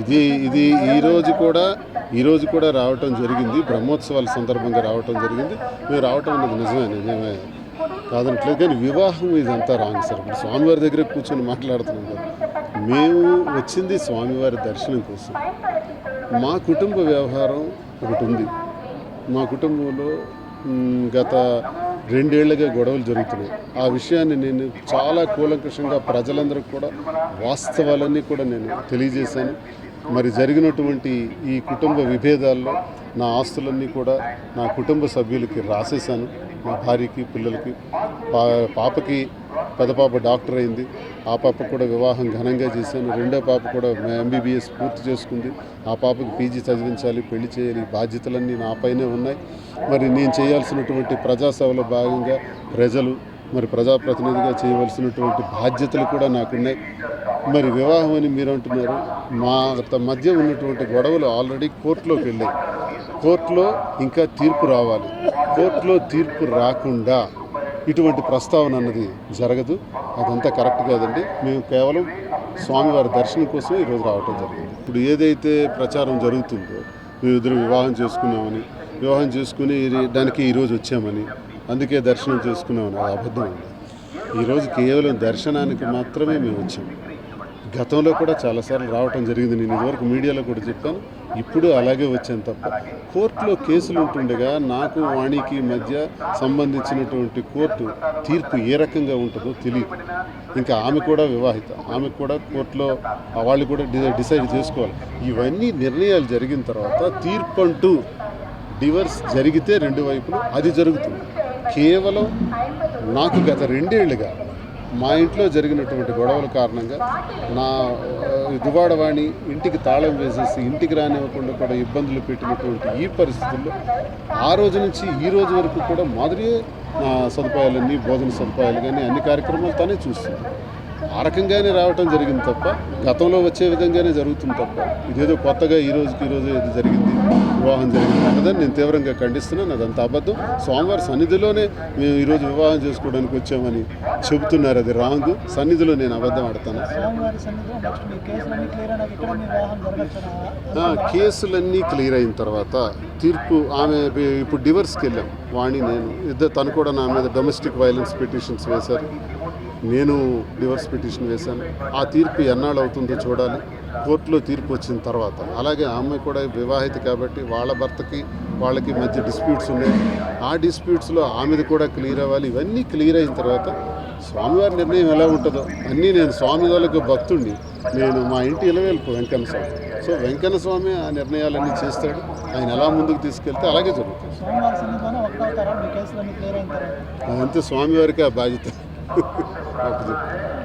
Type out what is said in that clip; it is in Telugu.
ఇది ఇది ఈరోజు కూడా ఈరోజు కూడా రావటం జరిగింది. బ్రహ్మోత్సవాల సందర్భంగా రావటం జరిగింది. మేము రావటం అనేది నిజమే నిజమే. కాదనట్లేదు. కానీ వివాహం ఇదంతా రాంగ్ సార్. ఇప్పుడు స్వామివారి దగ్గర కూర్చొని మాట్లాడుతున్నాం కదా. మేము వచ్చింది స్వామివారి దర్శనం కోసం. మా కుటుంబ వ్యవహారం ఒకటి ఉంది. మా కుటుంబంలో గత రెండేళ్ళుగా గొడవలు జరుగుతున్నాయి. ఆ విషయాన్ని నేను చాలా కూలంకషంగా ప్రజలందరికీ కూడా వాస్తవాలన్నీ కూడా నేను తెలియజేశాను. మరి జరిగినటువంటి ఈ కుటుంబ విభేదాల్లో నా ఆస్తులన్నీ కూడా నా కుటుంబ సభ్యులకి రాసేశాను. మా భార్యకి పిల్లలకి పా పాపకి పెద్ద పాప డాక్టర్ అయింది. ఆ పాప కూడా వివాహం ఘనంగా చేశాను. రెండో పాప కూడా ఎంబీబీఎస్ పూర్తి చేసుకుంది. ఆ పాపకి పీజీ చదివించాలి పెళ్ళి చేయాలి బాధ్యతలన్నీ నా నాపైనే ఉన్నాయి. మరి నేను చేయాల్సినటువంటి ప్రజాసేవలో భాగంగా ప్రజలు మరి ప్రజాప్రతినిధిగా చేయవలసినటువంటి బాధ్యతలు కూడా నాకున్నాయి. మరి వివాహం అని మీరు అంటున్నారు మా త- మధ్య ఉన్నటువంటి గొడవలు ఆల్రెడీ కోర్టులోకి వెళ్ళాయి. కోర్టులో ఇంకా తీర్పు రావాలి. కోర్టులో తీర్పు రాకుండా ఇటువంటి ప్రస్తావన అన్నది జరగదు. అదంతా కరెక్ట్ కాదండి. మేము కేవలం స్వామివారి దర్శనం కోసం ఈరోజు రావటం జరిగింది. ఇప్పుడు ఏదైతే ప్రచారం జరుగుతుందో మేము ఇద్దరు వివాహం చేసుకున్నామని వివాహం చేసుకుని ఇది- దానికి ఈరోజు వచ్చామని అందుకే దర్శనం చేసుకున్నామని అది అబద్ధం అండి. ఈరోజు కేవలం దర్శనానికి మాత్రమే మేము వచ్చాము గతంలో కూడా చాలాసార్లు రావటం జరిగింది. నేను ఇదివరకు మీడియాలో కూడా చెప్పాను. ఇప్పుడు అలాగే వచ్చాను తప్ప. కోర్టులో కేసులు ఉంటుండగా నాకు వాణికి మధ్య సంబంధించినటువంటి కోర్టు తీర్పు ఏ రకంగా ఉంటుందో తెలియదు. ఇంకా ఆమె కూడా వివాహిత. ఆమె కూడా కోర్టులో వాళ్ళు కూడా డి- డిసైడ్ చేసుకోవాలి. ఇవన్నీ నిర్ణయాలు జరిగిన తర్వాత తీర్పు అంటూ డివర్స్ జరిగితే రెండు వైపులు అది జరుగుతుంది. కేవలం నాకు గత రెండేళ్ళుగా మా ఇంట్లో జరిగినటువంటి గొడవల కారణంగా నా దువాడవాణి ఇంటికి తాళం వేసేసి ఇంటికి రానివ్వకుండా కూడా ఇబ్బందులు పెట్టినటువంటి ఈ పరిస్థితుల్లో ఆ రోజు నుంచి ఈ రోజు వరకు కూడా మాదిరియే నా సదుపాయాలన్నీ భోజన సదుపాయాలు కానీ అన్ని కార్యక్రమాలు తనే చూస్తుంది. ఆ రకంగానే రావటం జరిగింది తప్ప గతంలో వచ్చే విధంగానే జరుగుతుంది తప్ప ఇదేదో కొత్తగా ఈ రోజుకి ఈ రోజు ఏదో జరిగింది వివాహం జరిగింది అన్నదని నేను తీవ్రంగా ఖండిస్తున్నాను. అదంతా అబద్ధం. స్వామివారి సన్నిధిలోనే మేము ఈరోజు వివాహం చేసుకోవడానికి వచ్చామని చెబుతున్నారు. అది రాంగ్. సన్నిధిలో నేను అబద్ధం ఆడతాను. కేసులన్నీ క్లియర్ అయిన తర్వాత తీర్పు ఆమె ఇప్పుడు డివర్స్కి వెళ్ళాం. వాణి నేను. ఇద్దరు తను కూడా నా మీద డొమెస్టిక్ వైలెన్స్ పిటిషన్స్ వేశారు. నేను డివర్స్ పిటిషన్ వేశాను. ఆ తీర్పు ఎన్నాళ్ళు అవుతుందో చూడాలి. కోర్టులో తీర్పు వచ్చిన తర్వాత. అలాగే ఆమె కూడా వివాహిత కాబట్టి వాళ్ళ భర్తకి వాళ్ళకి మధ్య డిస్ప్యూట్స్ ఉన్నాయి. ఆ డిస్ప్యూట్స్లో ఆమెది కూడా క్లియర్ అవ్వాలి. ఇవన్నీ క్లియర్ అయిన తర్వాత స్వామివారి నిర్ణయం ఎలా ఉంటుందో అన్నీ నేను స్వామి వాళ్ళకి భక్తుడిని నేను మా ఇంటి ఇలవేల్పు వెంకన్న స్వామి. సో వెంకన్న స్వామి ఆ నిర్ణయాలన్నీ చేస్తాడు. ఆయన ఎలా ముందుకు తీసుకెళ్తే అలాగే జరుగుతుంది. అదంతా స్వామివారికి ఆ బాధ్యత. నాకు చెప్పు.